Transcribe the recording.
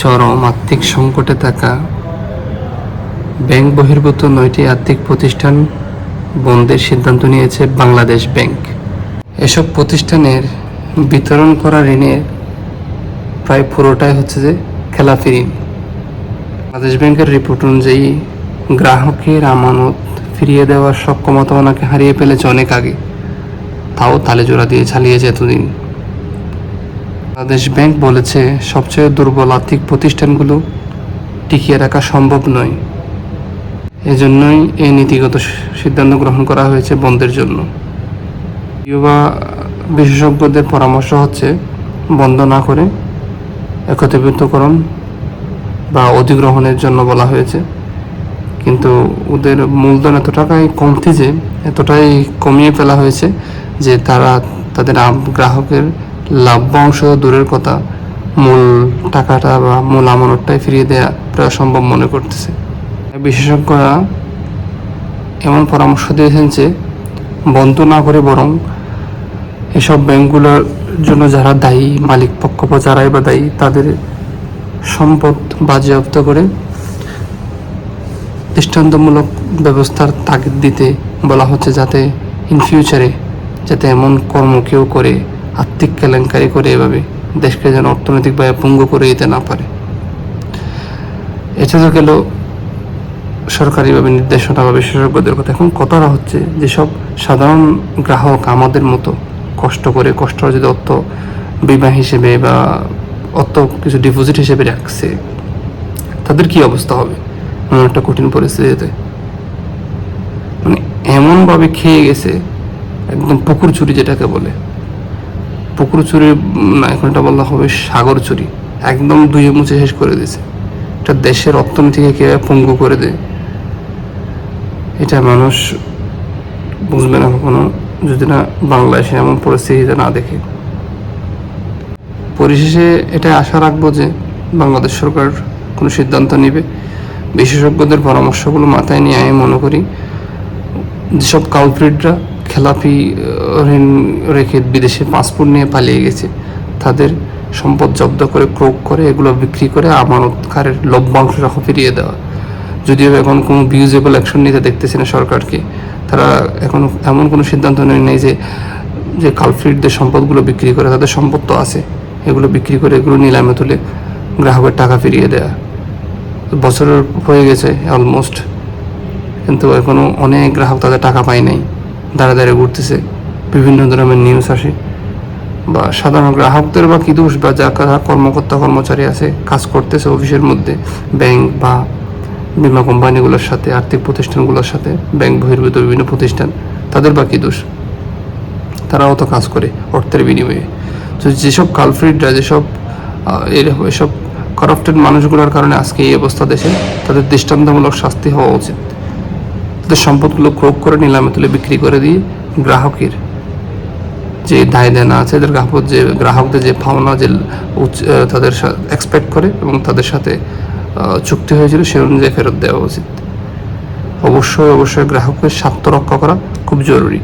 চরম আর্থিক সংকটে থাকা ব্যাংক বহির্ভূত নয়টি আর্থিক প্রতিষ্ঠান বন্ধের সিদ্ধান্ত নিয়েছে বাংলাদেশ ব্যাংক। এসব প্রতিষ্ঠানের বিতরণ করা ঋণের প্রায় পুরোটাই হচ্ছে যে খেলাফি ঋণ। বাংলাদেশ ব্যাংকের রিপোর্ট অনুযায়ী গ্রাহকের আমানত ফিরিয়ে দেওয়ার সক্ষমতা ওনাকে হারিয়ে ফেলেছে অনেক আগে। তাও তালে জোড়া দিয়ে চালিয়েছে এতদিন। বাংলাদেশ ব্যাংক বলেছে, সবচেয়ে দুর্বল আর্থিক প্রতিষ্ঠানগুলো টিকিয়ে রাখা সম্ভব নয়। এজন্যই এই নীতিগত সিদ্ধান্ত গ্রহণ করা হয়েছে বন্ধের জন্য। ইউবা বিশেষজ্ঞদের পরামর্শ হচ্ছে, বন্ধ না করে একত্রিতকরণ বা অধিগ্রহণের জন্য বলা হয়েছে। কিন্তু ওদের মূলধন এত টাকাই কমতি যে, এতটাই কমিয়ে ফেলা হয়েছে যে তারা, তাদের গ্রাহকের লাভ্যাংশ দূরের কথা, মূল টাকাটা বা মূল আমানতটাই ফিরিয়ে দেওয়া প্রায় সম্ভব মনে করতেছে। বিশেষজ্ঞরা এমন পরামর্শ দিয়েছেন যে, বন্ধ না করে বরং এসব ব্যাংকগুলোর জন্য যারা দায়ী, মালিক পক্ষ বা যারাই বা দায়ী, তাদের সম্পদ বাজেয়াপ্ত করে দৃষ্টান্তমূলক ব্যবস্থার তাগিদ দিতে বলা হচ্ছে যাতে ইন ফিউচারে যাতে এমন কর্ম কেউ করে আর্থিক কেলেঙ্কারি করে এভাবে দেশকে যেন অর্থনৈতিকভাবে পঙ্গু করে দিতে না পারে। এছাড়া গেল সরকারিভাবে নির্দেশনা বা বিশেষজ্ঞদের কথা। এখন কথাটা হচ্ছে যেসব সাধারণ গ্রাহক আমাদের মতো কষ্ট করে, কষ্ট অর্জিত অর্থ বিমা হিসেবে বা অর্থ কিছু ডিপোজিট হিসেবে রাখছে, তাদের কি অবস্থা হবে? এমন একটা কঠিন পরিস্থিতিতে। মানে এমনভাবে খেয়ে গেছে, একদম পুকুর চুরি যেটাকে বলে। পুকুর চুরি উম, না এখন এটা বলা হবে সাগর চুরি। একদম দুয়ে মুছে শেষ করে দিয়েছে। এটা দেশের অর্থনীতিকে কীভাবে পঙ্গু করে দেয়? এটা মানুষ বুঝবে না কখনো যদি না বাংলাদেশে এমন পরিস্থিতিতে না দেখে। পরিশেষে এটা আশা রাখব যে বাংলাদেশ সরকার কোনো সিদ্ধান্ত নেবে। বিশেষজ্ঞদের পরামর্শগুলো মাথায় নিয়ে আমি মনে করি যেসব কালপ্রিটরা খেলাপি ঋণ রেখে বিদেশে পাসপোর্ট নিয়ে পালিয়ে গেছে। তাদের সম্পদ জব্দ করে, ক্রোক করে, এগুলো বিক্রি করে আমানতকারের লভ্যাংশ সহ ফিরিয়ে দেওয়া। যদিও এখন কোনো বিউজেবল অ্যাকশন নিতে দেখতেছে না সরকারকে। তারা এখন এমন কোনো সিদ্ধান্ত নেয় নেই যে যে কালফ্রিটদের সম্পদগুলো বিক্রি করে, তাদের সম্পদ তো আছে। এগুলো বিক্রি করে, এগুলো নিলামে তুলে গ্রাহকের টাকা ফিরিয়ে দেয়া। বছরের হয়ে গেছে অলমোস্ট কিন্তু এখনও অনেক গ্রাহক তাদের টাকা পায় নাই। দাঁড়া দাঁড়িয়ে ঘুরতেছে। বিভিন্ন ধরনের নিউজ আসে। বা সাধারণ গ্রাহকদের বা কি দোষ বা যা যারা কর্মকর্তা, কর্মচারী আছে, কাজ করতেছে অফিসের মধ্যে, ব্যাংক বা বিমা কোম্পানিগুলোর সাথে, আর্থিক প্রতিষ্ঠানগুলোর সাথে, ব্যাংক বহির্ভূত বিভিন্ন প্রতিষ্ঠান, তাদের বা কি দোষ। তারাও তো কাজ করে অর্থের বিনিময়ে। তো যেসব কালফ্রিডরা যেসব এরকম এসব করাপ্টেড মানুষগুলোর কারণে আজকে এই অবস্থা দেশে, তাদের দৃষ্টান্তমূলক শাস্তি হওয়া উচিত। সম্পদগুলো ক্রোক করে নিলামে, তুলে বিক্রি করে দিয়ে গ্রাহকের। যে দায় দেনা আছে, এদের গ্রাহক যে গ্রাহকদের যে ভাবনা যে তাদের এক্সপেক্ট করে এবং তাদের সাথে চুক্তি হয়েছিল, সে অনুযায়ী ফেরত দেওয়া উচিত। অবশ্যই অবশ্যই গ্রাহকের স্বার্থ রক্ষা করা খুব জরুরি।